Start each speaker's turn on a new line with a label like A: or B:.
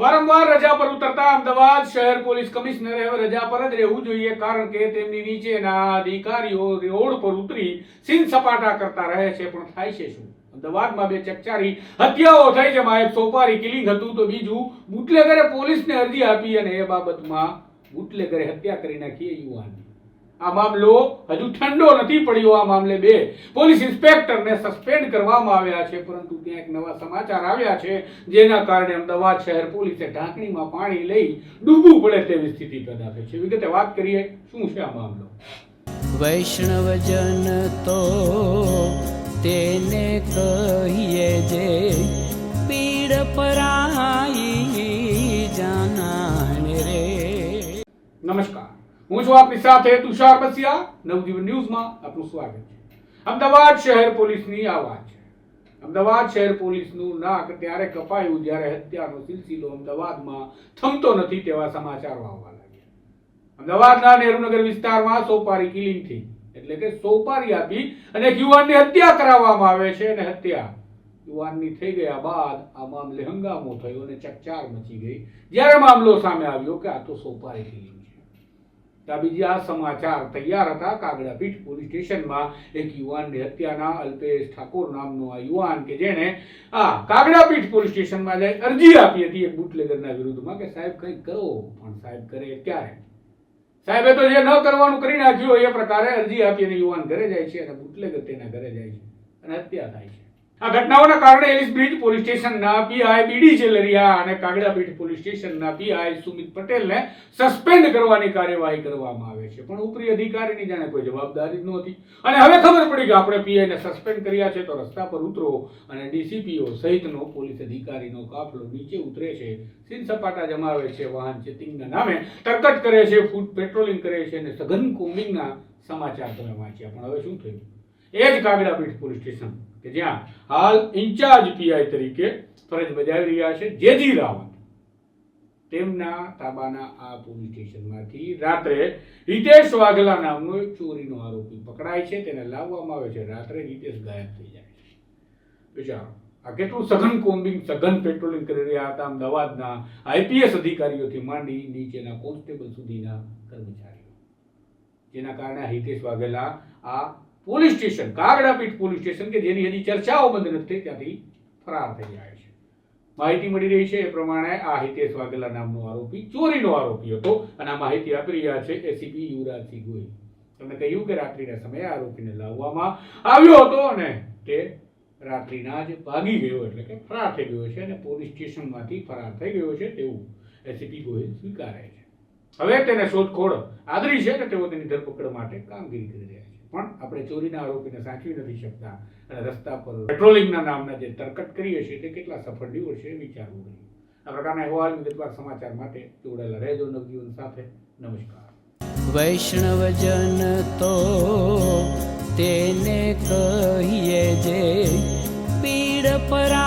A: વારંવાર રજા પર ઉતરતા અમદાવાદ શહેર પોલીસ કમિશનરે હવે રજા પર જ રહેવું જોઈએ, કારણ કે તેમની નીચેના અધિકારીઓ રોડ પર ઉતરી સીન સપાટા કરતા રહે છે. પણ થાય છે શું? અમદાવાદમાં બે ચકચારી હત્યાઓ થઈ, જેમાં એક સોપારી કિલિંગ હતું, તો બીજું બુટલેગરે પોલીસને અરજી આપી અને એ બાબતમાં બુટલેગરે હત્યા કરી નાખી યુવાનની. આ મામલો હજુ ઠંડો નથી પડ્યો આ મામલે બે. પોલીસ ઇન્સ્પેક્ટરને સસ્પેન્ડ કરવામાં આવ્યા છે પરંતુ ત્યાં એક નવા સમાચાર આવ્યા છે જેના કારણે અમદાવાદ શહેર પોલીસે ઢાંકણીમાં પાણી લઈ ડૂબવું પડે તેવી સ્થિતિ પેદા થઈ છે. વિગતે વાત કરીએ શું છે આ મામલો?
B: વૈષ્ણવજન તો તેને કહીએ જે પીડ પરાઈ જાનાને રે.
A: નમસ્કાર. હું છું આપની સાથે તુષાર બસિયા. નવજીવન ન્યૂઝમાં આપનું સ્વાગત છે. અમદાવાદ શહેર પોલીસની આ વાત છે. અમદાવાદ શહેર પોલીસનું નાક ત્યારે કપાયું જ્યારે હત્યાનો સિલસિલો અમદાવાદમાં થમતો નથી તેવા સમાચારો આવવા લાગ્યા. અમદાવાદના નહેરુનગર વિસ્તારમાં સોપારી કિલિંગ થઈ. એટલે કે સોપારી આપી અને યુવાનની હત્યા કરાવવામાં આવે છે અને હત્યા યુવાનની થઈ ગયા બાદ આ મામલે હંગામો થયો અને ચકચાર મચી ગઈ. જ્યારે મામલો સામે આવ્યો કે આ તો સોપારી કિલિંગ છે તો આ સમાચાર. તૈયાર હતા કાગડાપીઠ પોલીસ સ્ટેશનમાં એક યુવાનની હત્યાના અલ્પેશ ઠાકોર નામનો આ યુવાન કે જેણે આ કાગડાપીઠ પોલીસ સ્ટેશનમાં જઈ અરજી આપી હતી એક બુટલેગરના વિરુદ્ધમાં કે સાહેબ કંઈક કરો. પણ સાહેબ કરે ક્યારે? સાહેબે તો જે ન કરવાનું કરી નાખ્યું એ પ્રકારે અરજી આપી અને યુવાન ઘરે જાય છે અને બુટલેગર તેના ઘરે જાય છે અને હત્યા થાય છે. આ ઘટનાઓના કારણે એલિસ બ્રિજ પોલીસ સ્ટેશનના પીઆઈ બીડી જેલરિયા અને કાગડાપીઠ પોલીસ સ્ટેશનના પીઆઈ સુમિત પટેલને સસ્પેન્ડ કરવાની કાર્યવાહી કરવામાં આવે છે. પણ ઉપરી અધિકારીની જાણે કોઈ જવાબદારી નહોતી. અને હવે ખબર પડી કે આપણે પીઆઈને સસ્પેન્ડ કર્યા છે તો રસ્તા પર ઉતરો અને ડીસીપીઓ સહિતનો પોલીસ અધિકારીનો કાફલો નીચે ઉતરે છે. સીન સપાટા જમાવે છે, વાહન ચેકિંગના નામે તરકટ કરે છે, ફૂડ પેટ્રોલિંગ કરે છે અને સઘન કોમ્બિંગના સમાચાર તમે વાંચ્યા પણ હવે શું થયું? એ જ કાગડાપીઠ પોલીસ સ્ટેશન કે જ્યાં હાલ ઇન્ચાર્જ પીઆઈ તરીકે ફરજ બજાવી રહ્યા છે, જેજી રાવત. તેમના તાબાના આ પોલીસ સ્ટેશનમાંથી રાત્રે હિતેશ વાઘેલા નામનો એક ચોરીનો આરોપી પકડાય છે, તેને લાવવામાં આવે છે. રાત્રે હિતેશ ગાયબ થઈ જાય છે. વિચારો આ કેટલું સઘન કોમ્બિંગ, સઘન પેટ્રોલિંગ કરી રહ્યા હતા, અમદાવાદના આઈપીએસ અધિકારીઓથી માંડી નીચેના કોન્સ્ટેબલ સુધીના કર્મચારીઓ. જેના કારણે હિતેશ વાઘેલા આ police station Kagdapith police station કે જેની હજી ચર્ચાઓ બંધ નથી ત્યાંથી ફરાર થઈ જાય છે. માહિતી મળી રહી છે એ પ્રમાણે આ હિતેશ વાઘેલા નામનો આરોપી, ચોરીનો આરોપી હતો અને આ માહિતી આપી રહ્યા છે એસીપી યુવરાજસિંહ ગોહિલ. તમે કહ્યું કે રાત્રિના સમયે આરોપીને લાવવામાં આવ્યો હતો અને તે રાત્રિના જ ભાગી ગયો એટલે કે ફરાર થઈ ગયો છે અને પોલીસ સ્ટેશનમાંથી ફરાર થઈ ગયો છે તેવું એસીપી ગોહિલ સ્વીકારે છે. હવે તેને શોધખોળ આદરી છે અને તેઓ તેની ધરપકડ માટે કામગીરી કરી રહ્યા છે. પણ આપણે ચોરીના આરોપીને સાચવી નથી શકતા. અને રસ્તા પર પેટ્રોલિંગના નામના જે તરકટ કરીએ છીએ તે કેટલા સફળ નીવડશે વિચારવું જોઈએ આ પ્રકારના અહેવાલ વિગતવાર સમાચાર માટે જોડાયેલા રહેજો નવજીવન સાથે. નમસ્કાર.
B: વૈષ્ણવજન તો તેને કહીએ જે પીડ જાનાને